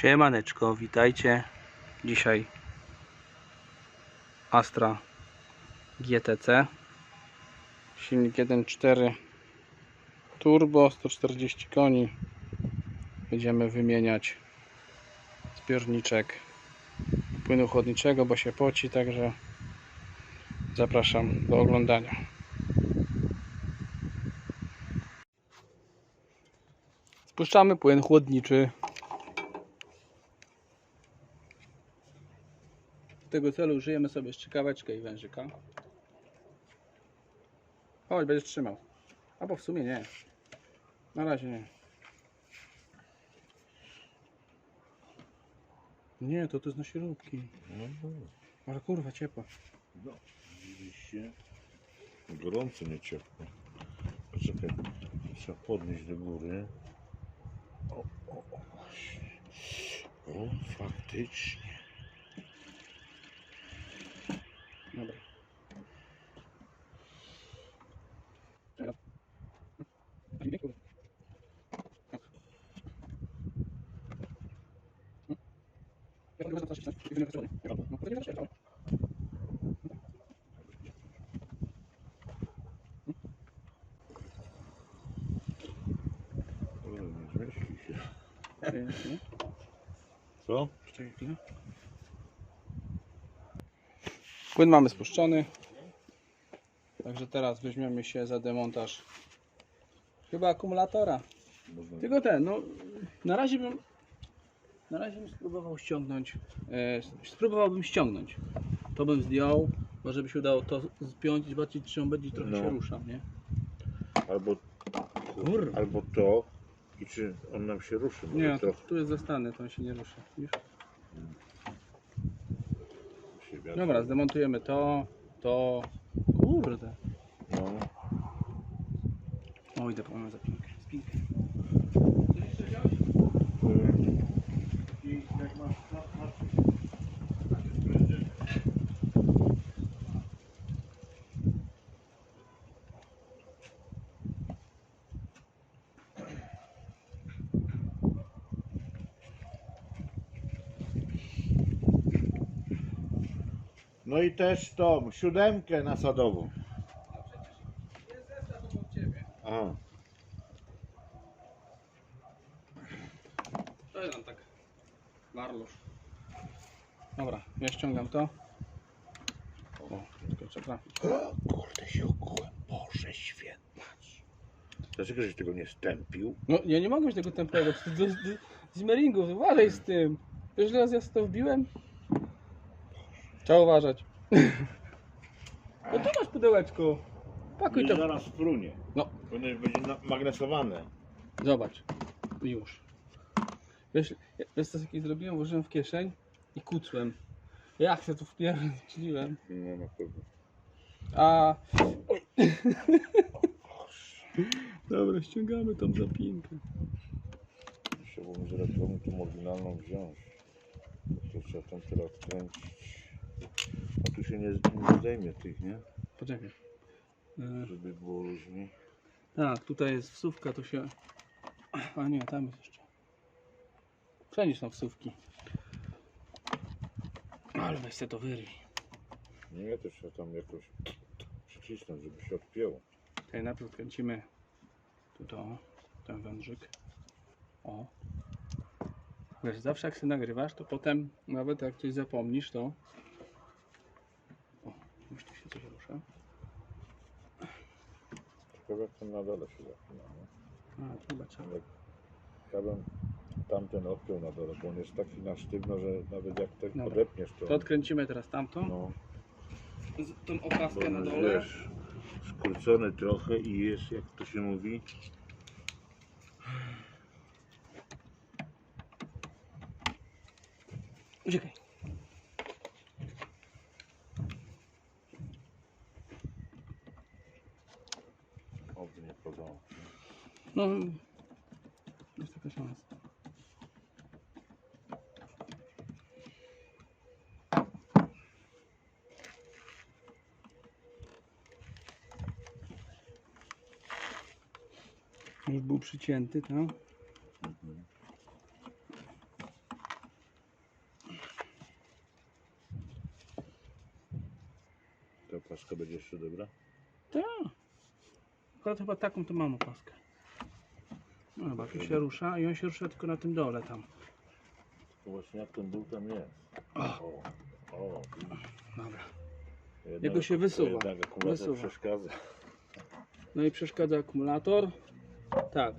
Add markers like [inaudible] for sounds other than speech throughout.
Siemaneczko, witajcie. Dzisiaj Astra GTC. Silnik 1.4 turbo, 140 koni. Będziemy wymieniać zbiorniczek płynu chłodniczego, bo się poci, także zapraszam do oglądania. Spuszczamy płyn chłodniczy. Tego celu użyjemy sobie strzykaweczkę i wężyka. Chodź, będziesz trzymał. Albo w sumie nie. Na razie nie. Nie, to to jest na śrubki. No dobra. Ale kurwa ciepło. No, oczywiście. Gorąco, nie ciepło. Poczekaj, trzeba podnieść do góry. O, o, o, właśnie. O, faktycznie. Dobra. O, nie zmieści się. Co? Płyn mamy spuszczony. Także teraz weźmiemy się za demontaż chyba akumulatora. Tylko ten, no na razie bym na razie bym spróbował ściągnąć. E, spróbowałbym ściągnąć. To bym zdjął, może żeby się udało to zpiąć i zobaczyć czy on będzie trochę No. się ruszał, nie? Albo, Kurwa. albo to i czy on nam się ruszy. Może Nie, to, trochę tu jest zastany, to on się nie rusza. Widzisz? Dobra, zdemontujemy to, to. Kurde. No. O, idę powiem za pinkę. No i też tą siódemkę nasadową. Aha. To jest nam tak. Marlusz. Dobra, ja ściągam to. O, tylko trzeba trafić. Kurde się okułem. Boże święty. Dlaczego żeś tego nie stępił? No, ja nie mogę mieć tego templego. Z, z, z meringu, uważaj z tym. Wiesz, razy ja to wbiłem? Trzeba uważać. No tu masz pudełeczko. Pakuj to. zaraz frunie. No. Powinno będzie na- magnesowane. Zobacz. Już. Wiesz, wiesz co jaki zrobiłem? Włożyłem w kieszeń i kucłem. Jak się tu wpierdziłem. No na pewno. A. Oj. Dobra, ściągamy tą zapinkę. Musiałbym z elektronu tą oryginalną wziąć. To trzeba tam teraz kręcić. Tu się nie, nie zdejmie tych, nie? Poczekaj. E, Żeby było luźniej. Tak, tutaj jest wsówka, to się. A nie, tam jest jeszcze. Przenieś są wsówki. Ale weź se to wyrwij. Nie, to trzeba tam jakoś przycisnąć, żeby się odpięło. Tutaj najpierw kręcimy tu to, ten wężyk. O. Wiesz, zawsze jak się nagrywasz, to potem nawet jak coś zapomnisz, to. O, już tu się coś rusza. Ten na dole się zapina. nie? A, chyba. Jak ja bym tamten odpiął na dole, bo on jest taki na sztywno, że nawet jak tak Dobra. to... To odkręcimy teraz tamtą. No, Z- Tą bo opaskę na dole. wiesz, skrócony trochę i jest, jak to się mówi, No, jest taka szansa. Już był przycięty, tak? Ta paska będzie jeszcze dobra? Tak. Akurat chyba taką to mam opaskę. No chyba tu się rusza i on się rusza tylko na tym dole tam. Właśnie jak ten dół tam jest. O. O. Dobra. Jednak- Jego się wysuwa. Jednak akumulator Wysuwa. przeszkadza. No i przeszkadza akumulator. Tak.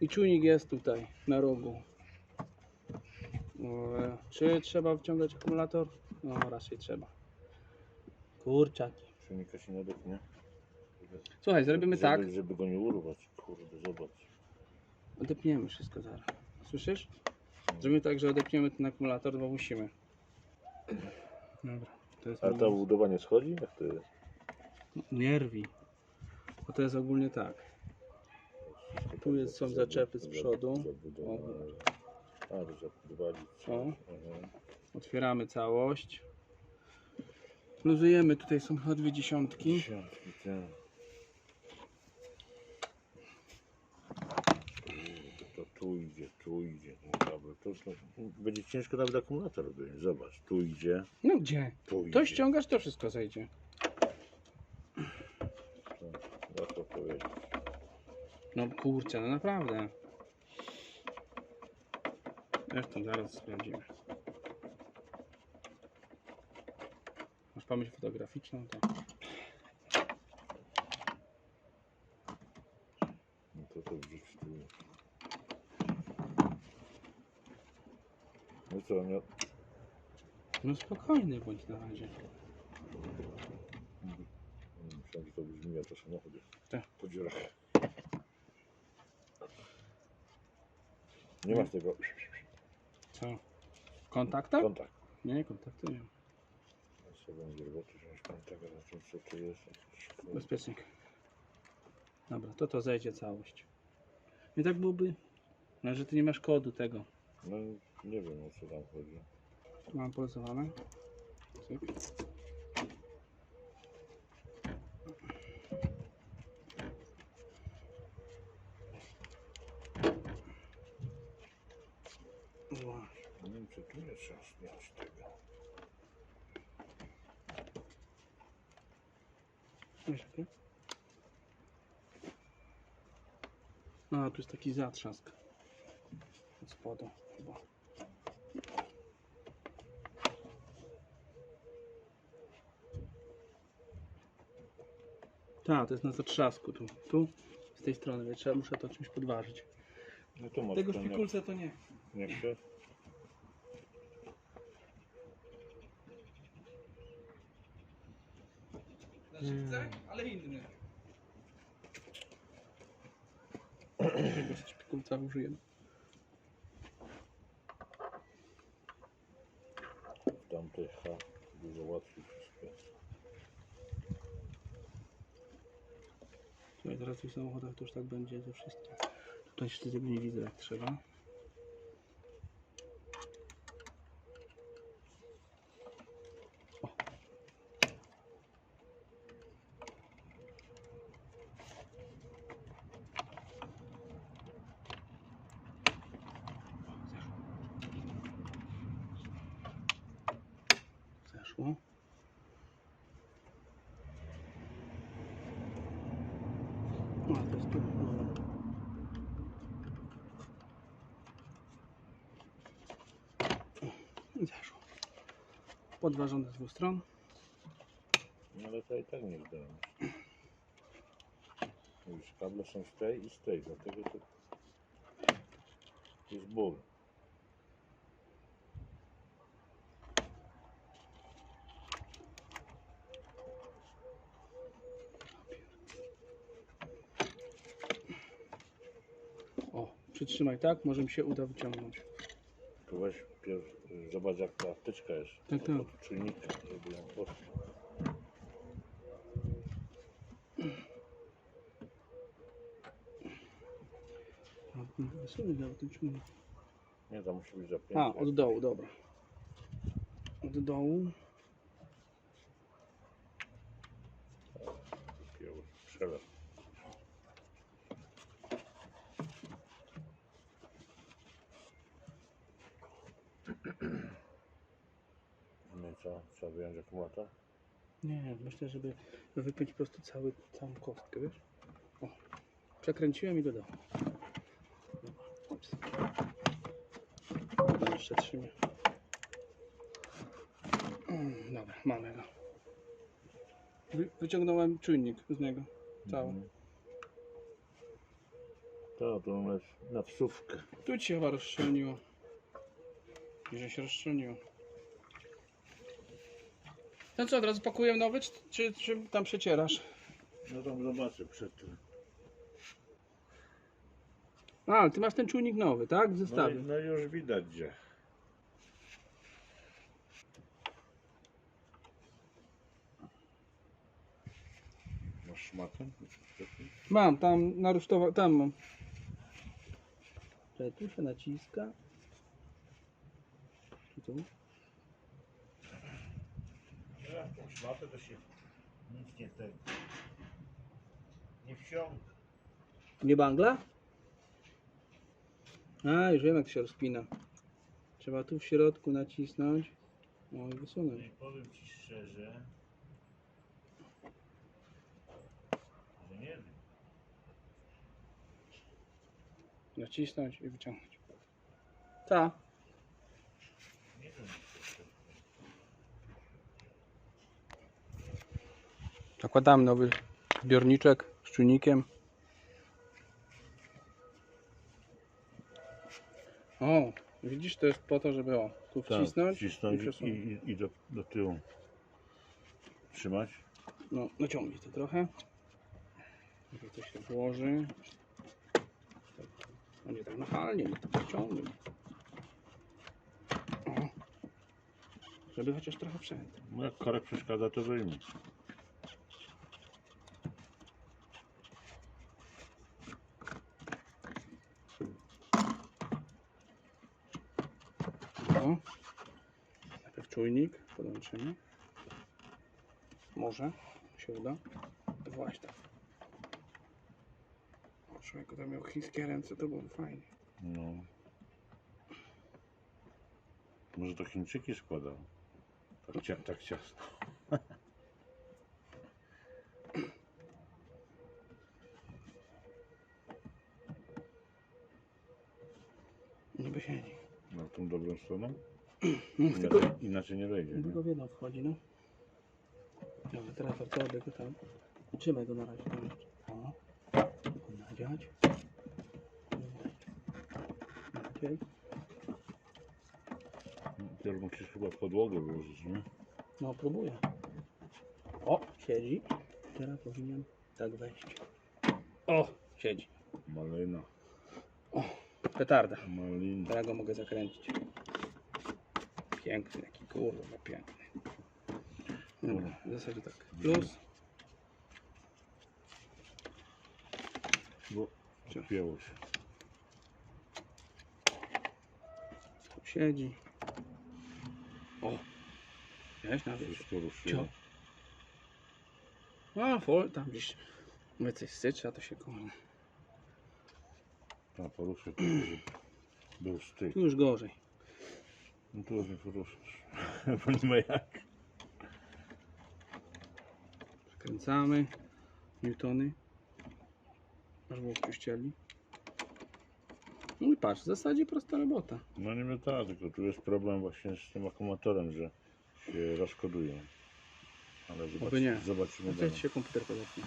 I czujnik jest tutaj na rogu. Czy trzeba wciągać akumulator? No raczej trzeba. Kurczaki. Silnika się nie odepnie. Słuchaj, zrobimy żeby, tak. Żeby go nie urwać. Kurde, zobacz. Odepniemy wszystko zaraz. Słyszysz? Zrobimy tak, że odepniemy ten akumulator, bo musimy. Dobra. To jest A ta budowa nie schodzi? Jak to jest? Nie rwi. Bo to jest ogólnie tak. Tu jest- są zaczepy z przodu. A, zabudowali. O. Otwieramy całość. Luzujemy, tutaj są chyba dwie dziesiątki. Dziesiątki, tak. Kurde, To tu idzie, tu idzie. No dobra, to, to będzie ciężko nawet akumulator wyjąć. Zobacz, tu idzie, No gdzie? tu idzie. To ściągasz, to wszystko zejdzie. Łatwo powiedzieć. No kurczę, no naprawdę. Zresztą zaraz sprawdzimy. Masz pamięć fotograficzną? Tak. No to to gdzieś tu jest. No co, nie, No spokojny bądź na razie. myślałem, że to brzmi jak to samochód jest. Tak. Po dziurach. Nie masz tego Co? Kontakta? kontakt. Nie, kontaktu nie. ma. Ja sobie będzie roboty wziąć kontakt, ale to co tu jest? Bezpiecznik. Dobra, to to zejdzie całość. I tak byłoby, no, że ty nie masz kodu tego. No nie wiem o co tam chodzi. Tu mam poluzowane. Cyk. Właśnie. Nie wiem czy tu nie trzeba zdjąć tego. Wiesz, jakie? A, tu jest taki zatrzask. Od spodu chyba. Tak, to jest na zatrzasku tu. Tu, z tej strony, więc trzeba, muszę to czymś podważyć. No to masz Tego ten, szpikulca to nie. Nie chcesz? Znaczy chcę, ale inny. Tego szpikulca użyję. W tamtej H dużo łatwiej wszystko Słuchaj, teraz w tych samochodach to już tak będzie ze wszystkim. Tutaj jeszcze tego nie widzę jak trzeba. O. Zeszło. No, to jest tu. Dobra. I zeszło. Podważone z dwóch stron. No ale to i tak nie zdałem. Już kable są z tej i z tej, dlatego to jest ból. O, przytrzymaj tak, może mi się uda wyciągnąć. Weź pierw, zobacz jak ta wtyczka jest. Tak, tak. Od czujnika, żeby ją czujnik. Nie, to musi być zapięte. A, od dołu, dobra. Od dołu. Takiego Przelew. No i co? Trzeba wyjąć akumulator? Nie, myślę, żeby wypiąć po prostu cały, całą kostkę, wiesz? O, przekręciłem i dodałem. Dobra. Jeszcze trzymie. Mm, Dobra, mamy go. Wy, wyciągnąłem czujnik z niego. Cały. Mhm. To, to na, na wsówkę. Tu ci się chyba rozszczelniło. Że się rozszczelniło. No co, od razu pakuję nowy, czy, czy, czy tam przecierasz? No tam zobaczę przed tym. A, ale ty masz ten czujnik nowy, tak? W No, i- zestawie. no już widać gdzie. Masz szmatę? Mam, tam narusztowa, tam mam. Czekaj, tu się naciska. Czy tu? To się nic nie tego. Nie wsiąka. Nie bangla? A, już wiem jak się rozpina. Trzeba tu w środku nacisnąć. No i wysunąć. I powiem Ci szczerze, że nie wiem. Nacisnąć i wyciągnąć. Ta. Nie wiem. Nakładamy nowy zbiorniczek z czujnikiem. O, widzisz, to jest po to, żeby o, tu wcisnąć, Tak, wcisnąć i i, przesunąć. i, i do, do tyłu. Trzymać? No, naciągnij to trochę. Żeby to się włoży. No nie tak nachalnie, nie tak naciągnij. O. Żeby chociaż trochę wszedł. No jak korek przeszkadza, to wyjmij. O. Najpierw podłączymy. Może się uda. Właśnie tak. Człowieku, to miał chińskie ręce, to było fajnie. No. Może to Chińczyki składał. Tak, cia, tak ciasno. Niby siedzi. Na tą dobrą stroną? No, tylko, Inaczej, inaczej nie wejdzie. Tylko w jedną wchodzi, no. Dobra, teraz odkładę go tam. Trzymaj go na razie. tam. O. Nadziać. Nadziać. Teraz musisz chyba podłogę włożyć, nie? No, próbuję. O, siedzi. Teraz powinien tak wejść. O, siedzi. Malina. Petarda. Malina. Teraz go mogę zakręcić. Piękny, jaki kurwa piękny. Dobra, w zasadzie tak. Plus. Bo zapięło się. Tu siedzi. O! Wiesz, na. Wszystko ruszyło. A, fol, tam gdzieś. Mówię, coś syczy, a to się kocha. A poruszył, [clears throat] był styk. Tu już gorzej. No tu już nie poruszysz. [laughs] Bo nie ma jak. Kręcamy. Newtony. Aż włosku ścieli. No i patrz, w zasadzie prosta robota. No nie tak, tylko tu jest problem właśnie z tym akumulatorem, że się rozkoduje. Ale Oby nie. zobaczymy No to dalej. ci się komputer podepnie.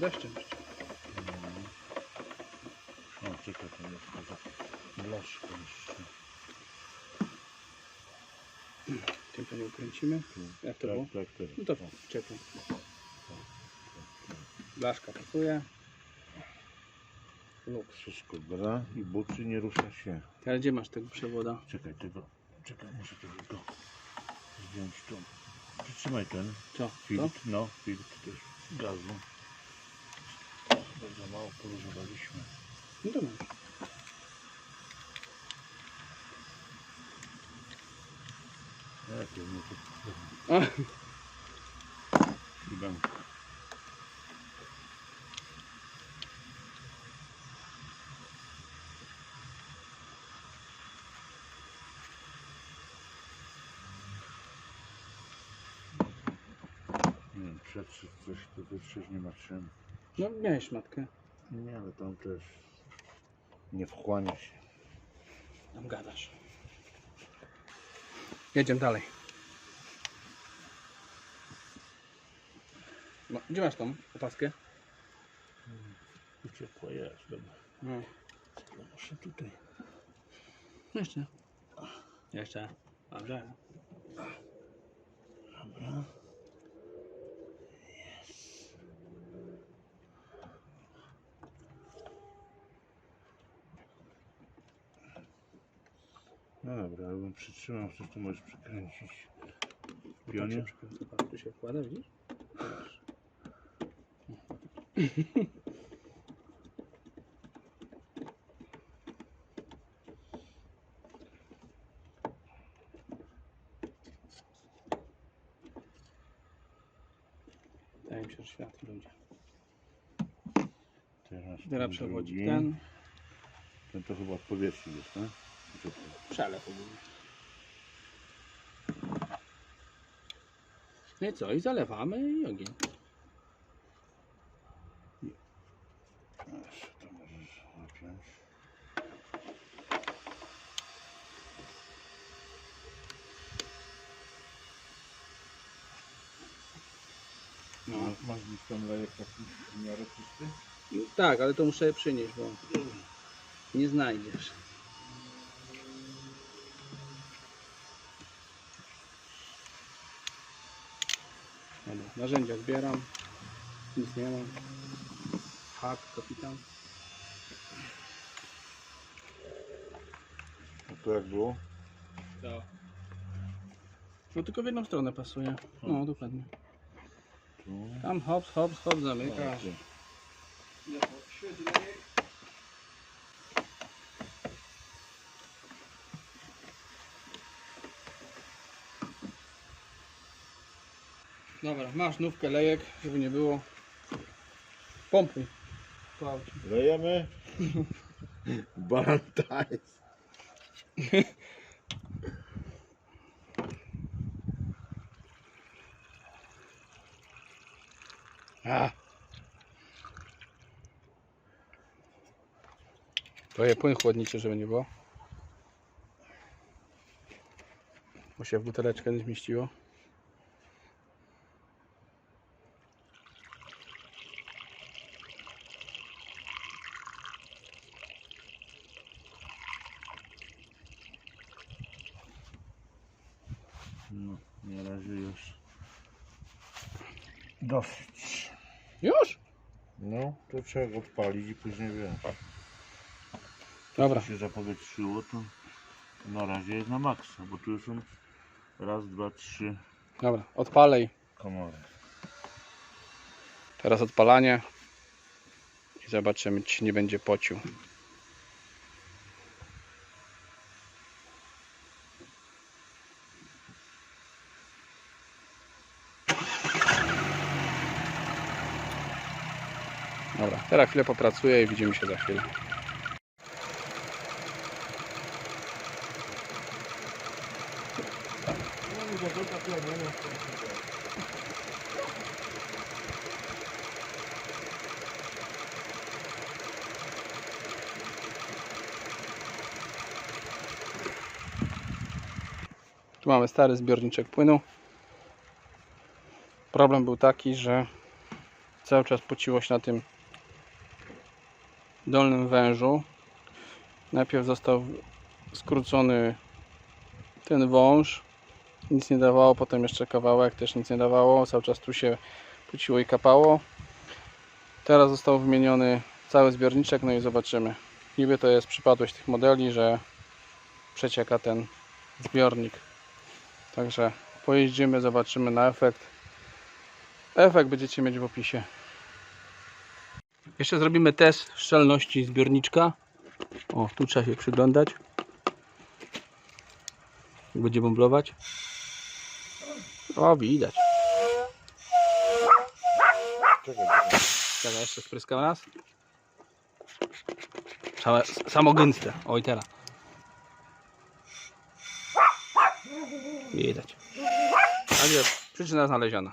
Zdążę przed deszczem jeszcze. O, czekaj, to jest poza blaszką jeszcze. Tym to nie ukręcimy. Jak to było? Tak, tak, tak. No to czekaj. Blaszka pasuje. Luks. Wszystko gra i buczy nie rusza się. Teraz gdzie masz tego przewoda? Czekaj, tego, czekaj, muszę tego go zdjąć tu. Przytrzymaj ten Co? To? filtr, no, filtr też gazu. Bardzo mało poróżowaliśmy. No to masz. Mnie tu. Chyba. przetrzeć coś, to też nie ma czym no miałeś matkę. Nie, ale tam też nie wchłania się. Tam gadasz. Jedziemy dalej. No, gdzie masz tą opaskę? Tu ciepło jest, dobra. No. Muszę tutaj. Jeszcze. Jeszcze. Dobrze. Dobra. Dobra, jakbym przytrzymał, coś to możesz przykręcić. Pionie? Zobacz, tu się wkłada, widzisz? Wydaje mi się, że światło ludzie. Teraz Teraz ten drugi. ten Ten to chyba od powierzchni jest, tak? Przelew ogólnie. No i co? I zalewamy i ogień. Jeszcze to możesz zapiąć. No. Masz gdzieś tam lejek taki w miarę czysty? Tak, ale to muszę je przynieść, bo nie znajdziesz. Narzędzia zbieram. Nic nie mam. Hak, kapitan. No to jak było? No tylko w jedną stronę pasuje. No dokładnie. Tu. Tam hops, hops, hops zamykasz. tu. Dobra, masz nówkę lejek, żeby nie było. Pompuj. Po aucie. Lejemy. Balantajs. A. To je płyn chłodniczy, żeby nie było. Bo się w buteleczkę nie zmieściło. No, na razie już dosyć. Już? No, to trzeba go odpalić i później wiem. Dobra. Jak się zapowietrzyło, to na razie jest na maksa, bo tu już są raz, dwa, trzy Dobra, odpalej. komory. Teraz odpalanie. I zobaczymy, czy nie będzie pocił. Teraz chwilę popracuję i widzimy się za chwilę. Tu mamy stary zbiorniczek płynu. Problem był taki, że cały czas pociło się na tym dolnym wężu. Najpierw został skrócony ten wąż. Nic nie dawało, potem jeszcze kawałek też nic nie dawało. Cały czas tu się pociło i kapało. Teraz został wymieniony cały zbiorniczek, no i zobaczymy. Niby to jest przypadłość tych modeli, że przecieka ten zbiornik. Także pojeździmy, zobaczymy na efekt. Efekt będziecie mieć w opisie. Jeszcze zrobimy test szczelności zbiorniczka. O, tu trzeba się przyglądać. Będzie bumblować. O, widać. Czekaj, jeszcze spryskał raz. Całe, samo gęste. Oj, teraz. Widać. Także przyczyna znaleziona.